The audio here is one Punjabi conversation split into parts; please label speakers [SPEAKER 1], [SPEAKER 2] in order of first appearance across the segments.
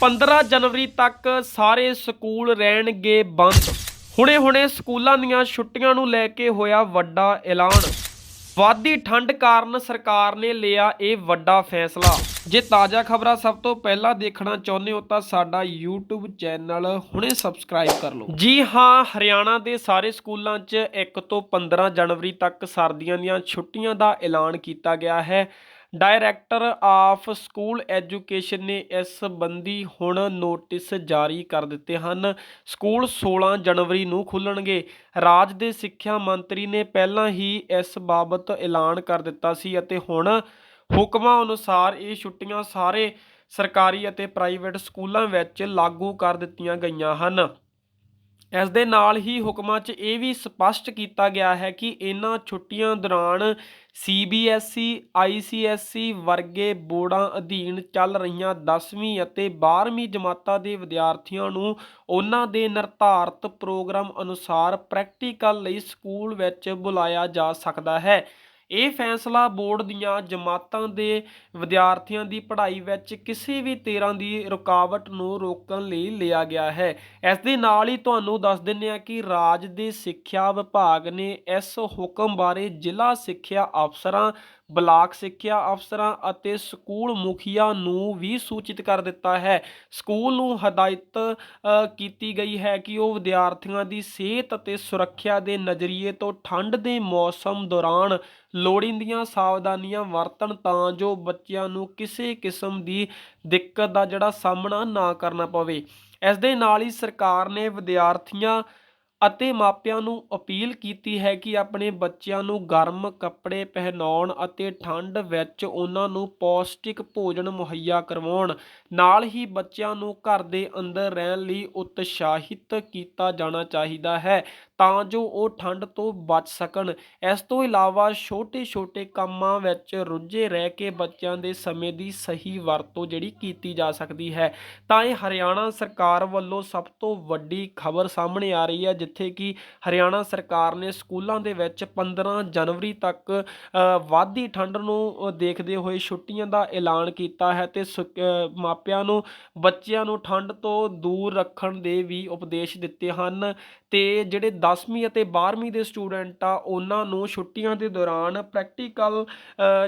[SPEAKER 1] 15 ਜਨਵਰੀ ਤੱਕ ਸਾਰੇ ਸਕੂਲ ਰਹਿਣਗੇ ਬੰਦ। ਹੁਣੇ-ਹੁਣੇ ਸਕੂਲਾਂ ਦੀਆਂ ਛੁੱਟੀਆਂ ਨੂੰ ਲੈ ਕੇ ਹੋਇਆ ਵੱਡਾ ਐਲਾਨ। ਵਾਦੀ ਠੰਡ ਕਾਰਨ ਸਰਕਾਰ ਨੇ ਲਿਆ ਇਹ ਵੱਡਾ ਫੈਸਲਾ। ਜੇ ਤਾਜ਼ਾ ਖਬਰਾਂ ਸਭ ਤੋਂ ਪਹਿਲਾਂ ਦੇਖਣਾ ਚਾਹੁੰਦੇ ਹੋ ਤਾਂ ਸਾਡਾ YouTube ਚੈਨਲ ਹੁਣੇ ਸਬਸਕ੍ਰਾਈਬ ਕਰ ਲਓ। ਜੀ ਹਾਂ, ਹਰਿਆਣਾ ਦੇ ਸਾਰੇ ਸਕੂਲਾਂ 'ਚ 1 ਤੋਂ 15 ਜਨਵਰੀ ਤੱਕ ਸਰਦੀਆਂ ਦੀਆਂ ਛੁੱਟੀਆਂ ਦਾ ਐਲਾਨ ਕੀਤਾ ਗਿਆ ਹੈ। ਡਾਇਰੈਕਟਰ ਆਫ ਸਕੂਲ ਐਜੂਕੇਸ਼ਨ ਨੇ ਇਸ ਸੰਬੰਧੀ ਹੁਣ ਨੋਟਿਸ ਜਾਰੀ ਕਰ ਦਿੱਤੇ ਹਨ। ਸਕੂਲ 16 ਜਨਵਰੀ ਨੂੰ ਖੁੱਲਣਗੇ। ਰਾਜ ਦੇ ਸਿੱਖਿਆ ਮੰਤਰੀ ਨੇ ਪਹਿਲਾਂ ਹੀ ਇਸ ਬਾਬਤ ਐਲਾਨ ਕਰ ਦਿੱਤਾ ਸੀ ਅਤੇ ਹੁਣ ਹੁਕਮਾਂ ਅਨੁਸਾਰ ਇਹ ਛੁੱਟੀਆਂ ਸਾਰੇ ਸਰਕਾਰੀ ਅਤੇ ਪ੍ਰਾਈਵੇਟ ਸਕੂਲਾਂ ਵਿੱਚ ਲਾਗੂ ਕਰ ਦਿੱਤੀਆਂ ਗਈਆਂ ਹਨ। ਇਸ ਦੇ ਨਾਲ ਹੀ ਹੁਕਮਾਂ 'ਚ ਇਹ ਵੀ ਸਪਸ਼ਟ ਕੀਤਾ ਗਿਆ ਹੈ ਕਿ ਇਹਨਾਂ ਛੁੱਟੀਆਂ ਦੌਰਾਨ CBSE ICSE ਵਰਗੇ ਬੋਰਡਾਂ ਅਧੀਨ ਚੱਲ ਰਹੀਆਂ 10ਵੀਂ ਅਤੇ 12ਵੀਂ ਜਮਾਤਾਂ ਦੇ ਵਿਦਿਆਰਥੀਆਂ ਨੂੰ ਉਹਨਾਂ ਦੇ ਨਿਰਧਾਰਤ ਪ੍ਰੋਗਰਾਮ ਅਨੁਸਾਰ ਪ੍ਰੈਕਟੀਕਲ ਲਈ ਸਕੂਲ ਵਿੱਚ ਬੁਲਾਇਆ ਜਾ ਸਕਦਾ ਹੈ। ਇਹ ਫੈਸਲਾ ਬੋਰਡ ਦੀਆਂ ਜਮਾਤਾਂ ਦੇ ਵਿਦਿਆਰਥੀਆਂ ਦੀ ਪੜ੍ਹਾਈ ਵਿੱਚ ਕਿਸੇ ਵੀ ਤਰ੍ਹਾਂ ਦੀ ਰੁਕਾਵਟ ਨੂੰ ਰੋਕਣ ਲਈ ਲਿਆ ਗਿਆ ਹੈ। ਇਸ ਦੇ ਨਾਲ ਹੀ ਤੁਹਾਨੂੰ ਦੱਸ ਦਿੰਦੇ ਹਾਂ ਕਿ ਰਾਜ ਦੇ ਸਿੱਖਿਆ ਵਿਭਾਗ ਨੇ ਇਸ ਹੁਕਮ ਬਾਰੇ ਜ਼ਿਲ੍ਹਾ ਸਿੱਖਿਆ ਅਫਸਰਾਂ ਬਲਾਕ ਸਿੱਖਿਆ ਅਫਸਰਾਂ ਅਤੇ ਸਕੂਲ ਮੁਖੀਆਂ ਨੂੰ ਵੀ ਸੂਚਿਤ ਕਰ ਦਿੱਤਾ ਹੈ। ਸਕੂਲ ਨੂੰ ਹਦਾਇਤ ਕੀਤੀ ਗਈ ਹੈ ਕਿ ਉਹ ਵਿਦਿਆਰਥੀਆਂ ਦੀ ਸਿਹਤ ਅਤੇ ਸੁਰੱਖਿਆ ਦੇ ਨਜ਼ਰੀਏ ਤੋਂ ਠੰਡ ਦੇ ਮੌਸਮ ਦੌਰਾਨ ਲੋੜੀਂਦੀਆਂ ਸਾਵਧਾਨੀਆਂ ਵਰਤਣ ਤਾਂ ਜੋ ਬੱਚਿਆਂ ਨੂੰ ਕਿਸੇ ਕਿਸਮ ਦੀ ਦਿੱਕਤ ਦਾ ਜਿਹੜਾ ਸਾਹਮਣਾ ਨਾ ਕਰਨਾ ਪਵੇ। ਇਸ ਦੇ ਨਾਲ ਹੀ ਸਰਕਾਰ ਨੇ ਵਿਦਿਆਰਥੀਆਂ ਅਤੇ ਮਾਪਿਆਂ ਨੂੰ ਅਪੀਲ ਕੀਤੀ ਹੈ ਕਿ ਆਪਣੇ ਬੱਚਿਆਂ ਨੂੰ ਗਰਮ ਕੱਪੜੇ ਪਹਿਨਾਉਣ ਅਤੇ ਠੰਡ ਵਿੱਚ ਉਹਨਾਂ ਨੂੰ ਪੌਸ਼ਟਿਕ ਭੋਜਨ ਮੁਹੱਈਆ ਕਰਵਾਉਣ। ਨਾਲ ਹੀ ਬੱਚਿਆਂ ਨੂੰ ਘਰ ਦੇ ਅੰਦਰ ਰਹਿਣ ਲਈ ਉਤਸ਼ਾਹਿਤ ਕੀਤਾ ਜਾਣਾ ਚਾਹੀਦਾ ਹੈ। ਤਾਂ ਜੋ ਉਹ ਠੰਡ ਤੋਂ ਬਚ ਸਕਣ। ਇਸ ਤੋਂ ਇਲਾਵਾ ਛੋਟੇ-ਛੋਟੇ ਕੰਮਾਂ ਵਿੱਚ ਰੁੱਝੇ ਰਹਿ ਕੇ ਬੱਚਿਆਂ ਦੇ ਸਮੇਂ ਦੀ ਸਹੀ ਵਰਤੋਂ ਜਿਹੜੀ ਕੀਤੀ ਜਾ ਸਕਦੀ ਹੈ। ਤਾਂ ਇਹ ਹਰਿਆਣਾ ਸਰਕਾਰ ਵੱਲੋਂ ਸਭ ਤੋਂ ਵੱਡੀ ਖਬਰ ਸਾਹਮਣੇ ਆ ਰਹੀ ਹੈ ਜਿੱਥੇ ਕਿ ਹਰਿਆਣਾ ਸਰਕਾਰ ਨੇ ਸਕੂਲਾਂ ਦੇ ਵਿੱਚ 15 ਜਨਵਰੀ ਤੱਕ ਅ, ਵਾਧੀ ਠੰਡ ਨੂੰ ਦੇਖਦੇ ਹੋਏ ਛੁੱਟੀਆਂ ਦਾ ਐਲਾਨ ਕੀਤਾ ਹੈ ਤੇ ਸ- ਮਾਪਿਆਂ ਨੂੰ ਬੱਚਿਆਂ ਨੂੰ ਠੰਡ ਤੋਂ ਦੂਰ ਰੱਖਣ ਦੇ ਵੀ ਉਪਦੇਸ਼ ਦਿੱਤੇ ਹਨ। ਤੇ ਜਿਹੜੇ 10ਵੀਂ ਅਤੇ 12ਵੀਂ ਦੇ ਸਟੂਡੈਂਟ ਆ, ਉਹਨਾਂ ਨੂੰ ਛੁੱਟੀਆਂ ਦੇ ਦੌਰਾਨ ਪ੍ਰੈਕਟੀਕਲ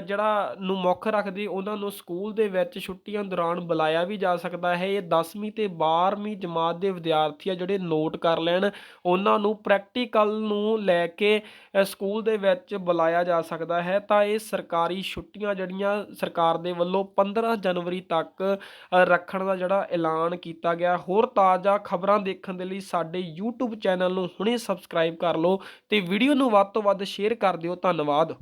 [SPEAKER 1] ਜਿਹੜਾ ਨੂੰ ਮੁੱਖ ਰੱਖਦੇ, ਉਹਨਾਂ ਨੂੰ ਸਕੂਲ ਦੇ ਵਿੱਚ ਛੁੱਟੀਆਂ ਦੌਰਾਨ ਬੁਲਾਇਆ ਵੀ ਜਾ ਸਕਦਾ ਹੈ। ਇਹ 10ਵੀਂ ਤੇ 12ਵੀਂ ਜਮਾਤ ਦੇ ਵਿਦਿਆਰਥੀ ਆ ਜਿਹੜੇ ਨੋਟ ਕਰ ਲੈਣ, ਉਹਨਾਂ ਨੂੰ ਪ੍ਰੈਕਟੀਕਲ ਨੂੰ ਲੈ ਕੇ ਸਕੂਲ ਦੇ ਵਿੱਚ ਬੁਲਾਇਆ ਜਾ ਸਕਦਾ ਹੈ। ਤਾਂ ਇਹ ਸਰਕਾਰੀ ਛੁੱਟੀਆਂ ਜਿਹੜੀਆਂ ਸਰਕਾਰ ਦੇ ਵੱਲੋਂ 15 ਜਨਵਰੀ ਤੱਕ ਰੱਖਣ ਦਾ ਜਿਹੜਾ ਐਲਾਨ ਕੀਤਾ ਗਿਆ। ਹੋਰ ਤਾਜ਼ਾ ਖਬਰਾਂ ਦੇਖਣ ਦੇ ਲਈ ਸਾਡੇ YouTube ਚੈਨਲ ਨੂੰ ਹੁਣੇ ਸਬਸਕ੍ਰਾਈਬ ਕਰ ਲਓ ਤੇ ਵੀਡੀਓ ਨੂੰ ਵੱਧ ਤੋਂ ਵੱਧ ਸ਼ੇਅਰ ਕਰ ਦਿਓ। ਧੰਨਵਾਦ।